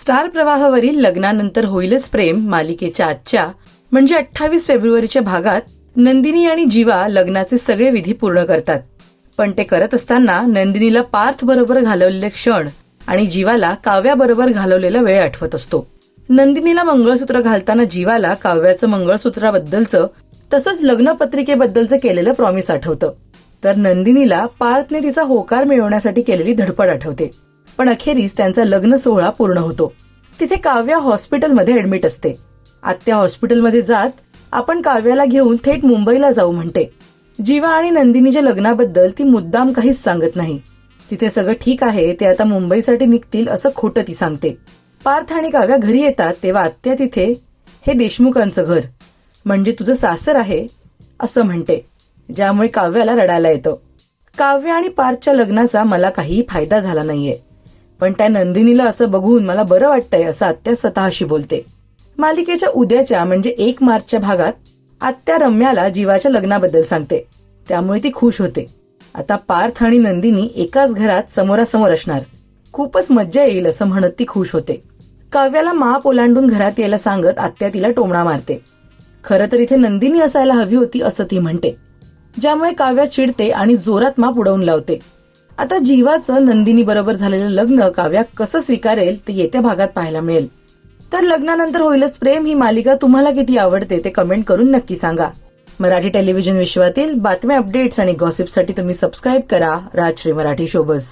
Star प्रवाहावरील लग्नानंतर होईलच प्रेम मालिकेच्या आजच्या म्हणजे अठ्ठावीस फेब्रुवारीच्या भागात नंदिनी आणि जीवा लग्नाचे सगळे विधी पूर्ण करतात. पण ते करत असताना नंदिनीला पार्थ बरोबर घालवलेले क्षण आणि जीवाला काव्याबरोबर घालवलेला वेळ आठवत असतो. नंदिनीला मंगळसूत्र घालताना जीवाला काव्याचं मंगळसूत्राबद्दलचं तसंच लग्नपत्रिकेबद्दलचं केलेलं प्रॉमिस आठवतं. तर नंदिनीला पार्थने तिचा होकार मिळवण्यासाठी केलेली धडपड आठवते. पण अखेरीस त्यांचा लग्न सोहळा पूर्ण होतो. तिथे काव्या हॉस्पिटलमध्ये ऍडमिट असते. आत्या हॉस्पिटलमध्ये जात आपण काव्याला घेऊन थेट मुंबईला जाऊ म्हणते. जीवा आणि नंदिनीच्या लग्नाबद्दल ती मुद्दाम काहीच सांगत नाही. तिथे सगळं ठीक आहे ते आता मुंबईसाठी निघतील असं खोटं ती सांगते. पार्थ आणि काव्या घरी येतात तेव्हा आत्या तिथे हे देशमुखांचं घर. म्हणजे तुझं सासर आहे? असं म्हणते ज्यामुळे काव्याला रडायला येतं. काव्य आणि पार्थच्या लग्नाचा मला काहीही फायदा झाला नाहीये. पण त्या नंदिनीला असं बघून मला बरं वाटतंय असं आत्या स्वतःशी बोलते. मालिकेच्या उद्याच्या म्हणजे एक मार्चच्या भागात आत्या रम्याला जीवाच्या लग्नाबद्दल सांगते. त्यामुळे ती खुश होते. आता पार्थ आणि नंदिनी एकाच घरात समोरासमोर असणार. खूपच मज्जा येईल असं म्हणत ती खुश होते. काव्याला माप ओलांडून घरात यायला सांगत आत्या तिला टोमणा मारते. खरं तर इथे नंदिनी असायला हवी होती असं ती म्हणते. ज्यामुळे काव्या चिडते आणि जोरात माप उडवून लावते. आता जीवाचं नंदिनी बरोबर झालेलं लग्न काव्या कसं स्वीकारेल ते येत्या भागात पाहायला मिळेल. तर लग्नानंतर होईलच प्रेम ही मालिका तुम्हाला किती आवडते ते कमेंट करून नक्की सांगा. मराठी टेलिव्हिजन विश्वातील बातम्या अपडेट्स आणि गॉसिपसाठी तुम्ही सबस्क्राईब करा राजश्री मराठी शोबस.